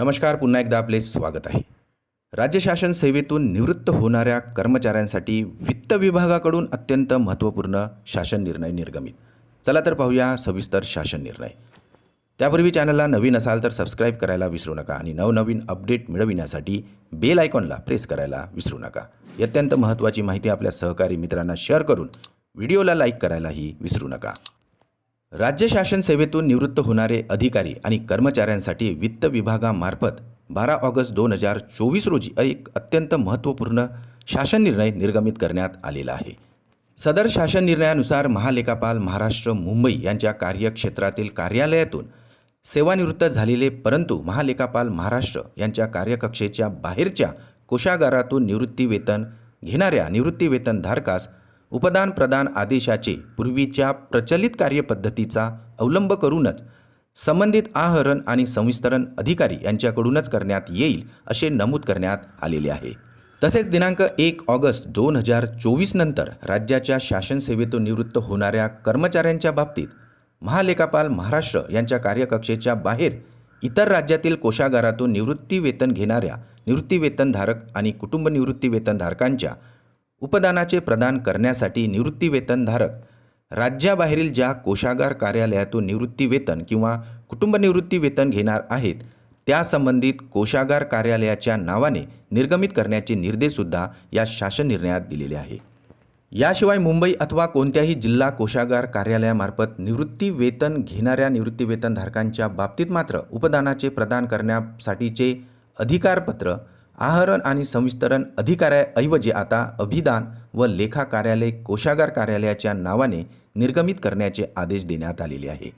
नमस्कार पुन्हा एकदा आपले स्वागत आहे. राज्य शासन सेवेतून निवृत्त होणाऱ्या कर्मचाऱ्यांसाठी वित्त विभागाकडून अत्यंत महत्त्वपूर्ण शासन निर्णय निर्गमित. चला तर पाहूया सविस्तर शासन निर्णय. त्यापूर्वी चॅनलला नवीन असाल तर सबस्क्राईब करायला विसरू नका आणि नवनवीन अपडेट मिळविण्यासाठी बेल आयकॉनला प्रेस करायला विसरू नका. ही अत्यंत महत्त्वाची माहिती आपल्या सहकारी मित्रांना शेअर करून व्हिडिओला लाईक करायलाही विसरू नका. राज्य शासन सेवेतून निवृत्त होणारे अधिकारी आणि कर्मचाऱ्यांसाठी वित्त विभागामार्फत बारा ऑगस्ट दोन हजार चोवीस रोजी एक अत्यंत महत्त्वपूर्ण शासन निर्णय निर्गमित करण्यात आलेला आहे. सदर शासन निर्णयानुसार महालेखापाल महाराष्ट्र मुंबई यांच्या कार्यक्षेत्रातील कार्यालयातून सेवानिवृत्त झालेले परंतु महालेखापाल महाराष्ट्र यांच्या कार्यकक्षेच्या बाहेरच्या कोशागारातून निवृत्तीवेतन घेणाऱ्या निवृत्तीवेतनधारकास उपदान प्रदान आदेशाचे पूर्वीच्या प्रचलित कार्यपद्धतीचा अवलंब करूनच संबंधित आहरण आणि संविस्तरण अधिकारी यांच्याकडूनच करण्यात येईल असे नमूद करण्यात आलेले आहे. तसेच दिनांक एक ऑगस्ट दोन हजार चोवीस नंतर राज्याच्या शासनसेवेतून निवृत्त होणाऱ्या कर्मचाऱ्यांच्या बाबतीत महालेखापाल महाराष्ट्र यांच्या कार्यकक्षेच्या बाहेर इतर राज्यातील कोशागारातून निवृत्ती वेतन घेणाऱ्या निवृत्तीवेतनधारक आणि कुटुंब निवृत्तीवेतनधारकांच्या उपदानाचे प्रदान करण्यासाठी निवृत्तीवेतनधारक. राज्याबाहेरील ज्या कोशागार कार्यालयातून निवृत्तीवेतन किंवा कुटुंब निवृत्तीवेतन घेणार आहेत त्या संबंधित कोशागार कार्यालयाच्या नावाने निर्गमित करण्याचे निर्देशसुद्धा या शासन निर्णयात दिलेले आहे. याशिवाय मुंबई अथवा कोणत्याही जिल्हा कोशागार कार्यालयामार्फत निवृत्तीवेतन घेणाऱ्या निवृत्तीवेतनधारकांच्या बाबतीत मात्र उपदानाचे प्रदान करण्यासाठीचे अधिकारपत्र आहरण आणि संविस्तरण अधिकाऱ्याऐवजी आता अभिदान व लेखा कार्यालय कोशागार कार्यालयाच्या नावाने निर्गमित करण्याचे आदेश देण्यात आलेले आहे.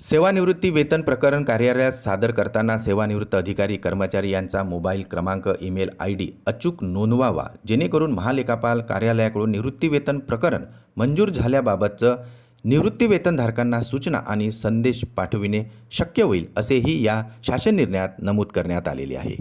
सेवानिवृत्ती वेतन प्रकरण कार्यालयात सादर करताना सेवानिवृत्त अधिकारी कर्मचारी यांचा मोबाईल क्रमांक ईमेल आय डी अचूक नोंदवावा जेणेकरून महालेखापाल कार्यालयाकडून निवृत्तीवेतन प्रकरण मंजूर झाल्याबाबतचं निवृत्तीवेतनधारकांना सूचना आणि संदेश पाठविणे शक्य होईल असेही या शासन निर्णयात नमूद करण्यात आलेले आहे.